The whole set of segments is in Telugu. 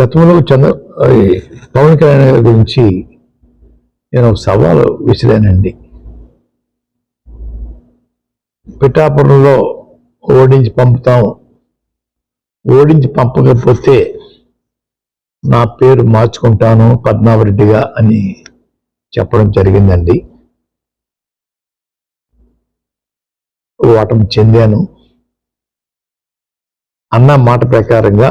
గతంలో చంద్ర పవన్ కళ్యాణ్ గారి గురించి నేను ఒక సవాలు విసిరానండి. పిఠాపురంలో ఓడించి పంపుతాం ఓడించి పంపకపోతే నా పేరు మార్చుకుంటాను పద్మావరెడ్డిగా అని చెప్పడం జరిగిందండి. ఓటమి చెందాను. అన్న మాట ప్రకారంగా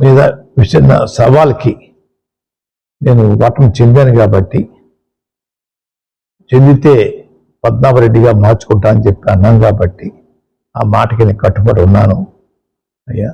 మీద విసిరిన సవాల్కి నేను ఓటమి చెందాను కాబట్టి చెందితే పద్మావరెడ్డిగా మార్చుకుంటా అని చెప్పి అన్నాను కాబట్టి ఆ మాటకి నేను కట్టుబడి ఉన్నాను. అయ్యా.